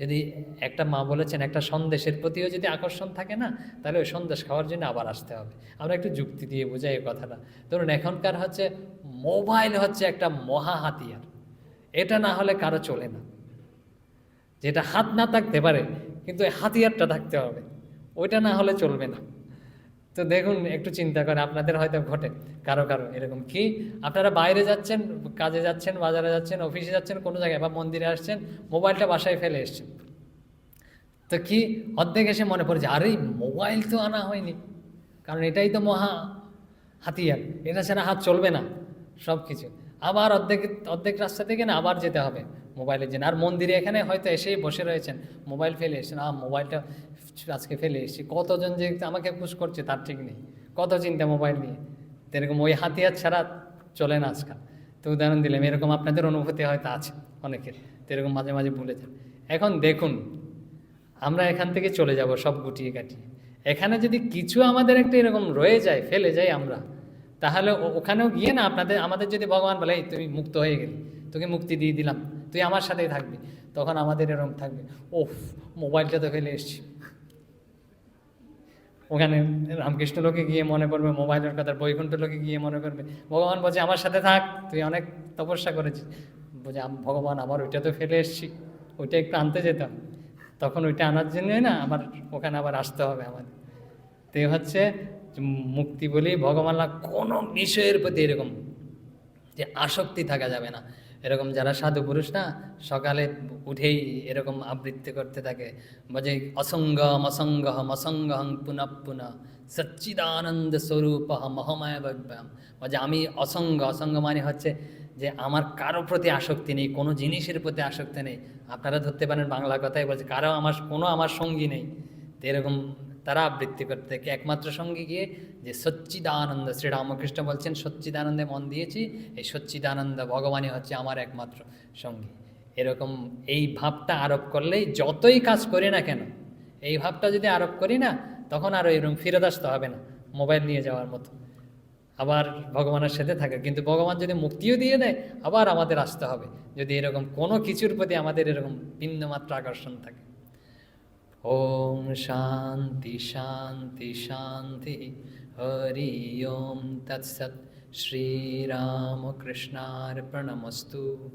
যদি একটা মা বলেছেন, একটা সন্দেশের প্রতিও যদি আকর্ষণ থাকে না, তাহলে ওই সন্দেশ খাওয়ার জন্য আবার আসতে হবে। আমরা একটু যুক্তি দিয়ে বোঝাই এই কথাটা। ধরুন এখনকার হচ্ছে মোবাইল হচ্ছে একটা মহা হাতিয়ার। এটা না হলে কারও চলে না। যেটা হাত না থাকতে পারে, কিন্তু হাতিয়ারটা থাকতে হবে। ওইটা না হলে চলবে না। তো দেখুন, একটু চিন্তা করেন, আপনাদের হয়তো ঘটে, কারও কারও এরকম। কি? আপনারা বাইরে যাচ্ছেন, কাজে যাচ্ছেন, বাজারে যাচ্ছেন, অফিসে যাচ্ছেন, কোনো জায়গায়, বা মন্দিরে আসছেন, মোবাইলটা বাসায় ফেলে এসছেন। তো কি? অর্ধেক এসে মনে পড়ে যে, আরে, মোবাইল তো আনা হয়নি। কারণ এটাই তো মহা হাতিয়ার। এটা ছাড়া হাত চলবে না সব কিছু আবার অর্ধেক অর্ধেক রাস্তা থেকে না, আবার যেতে হবে। মোবাইলের জন্য আর মন্দিরে এখানে হয়তো এসেই বসে রয়েছেন। মোবাইল ফেলে এসেছেন। আ মোবাইলটা আজকে ফেলে এসেছি। কতজন যে আমাকে পুশ করছে তার ঠিক নেই। কত চিন্তা মোবাইল নিয়ে। এরকম ওই হাতিয়ার ছাড়া চলে না আজকাল। তো উদাহরণ দিলাম, এরকম আপনাদের অনুভূতি হয়তো আছে অনেকের। তো এরকম মাঝে মাঝে ভুলে যান। এখন দেখুন, আমরা এখান থেকে চলে যাব সব গুটিয়ে কাটিয়ে। এখানে যদি কিছু আমাদের একটা এরকম রয়ে যায়, ফেলে যাই আমরা, তাহলে ওখানেও গিয়ে না আপনাদের আমাদের যদি ভগবান বলে, "এই তুই মুক্ত হয়ে গেলি। তোকে মুক্তি দিয়ে দিলাম। তুই আমার সাথেই থাকবি। তখন আমাদের এরকম থাকবে। ওফ, মোবাইলটা তো ফেলে এসছি। ওখানে রামকৃষ্ণ লোকে গিয়ে মনে করবে, মোবাইলের কথা, বৈকুণ্ঠ লোকে গিয়ে মনে করবে, ভগবান বলছে, আমার সাথে থাক, তুই অনেক তপস্যা করেছিস। বলছে ভগবান, আমার ওইটা তো ফেলে এসছি। ওইটা একটু আনতে যেতাম তখন ওইটা আনার জন্যই না আমার, ওখানে আবার আসতে হবে আমাদের। তো হচ্ছে মুক্তি বলি, ভগবান কোনো বিষয়ের প্রতি এরকম যে আসক্তি থাকা যাবে না। এরকম যারা সাধু পুরুষ না, সকালে উঠেই এরকম আবৃত্তি করতে থাকে। বলে, অসঙ্গম, অসঙ্গহম, অসঙ্গহং পুনঃ সচ্চিদানন্দ স্বরূপ মহময় ভব্যাম বলে, আমি অসঙ্গ অসঙ্গ মানে হচ্ছে যে আমার কারও প্রতি আসক্তি নেই, কোনো জিনিসের প্রতি আসক্তি নেই। আপনারা ধরতে পারেন বাংলা কথাই বলছে, কারও আমার, কোনো আমার সঙ্গী নেই। এরকম তারা আবৃত্তি করতে থাকে। একমাত্র সঙ্গে গিয়ে যে সচ্চিদানন্দ, শ্রীরামকৃষ্ণ বলছেন, সচ্চিদানন্দে মন দিয়েছি, এই সচ্চিদানন্দ ভগবানই হচ্ছে আমার একমাত্র সঙ্গী। এরকম এই ভাবটা আরোপ করলেই যতই কাজ করি না কেন, এই ভাবটা যদি আরোপ করি না, তখন আর এরকম ফিরত আসতে হবে না, মোবাইল নিয়ে যাওয়ার মতো। আবার ভগবানের সাথে থাকে, কিন্তু ভগবান যদি মুক্তিও দিয়ে দেয়, আবার আমাদের আসতে হবে। যদি এরকম কোনো কিছুর প্রতি আমাদের এরকম বিন্দুমাত্র আকর্ষণ থাকে। ॐ शान्ति शान्ति शान्तिः। हरि ओं। तत्सत् श्रीरामकृष्णार्पणमस्तु।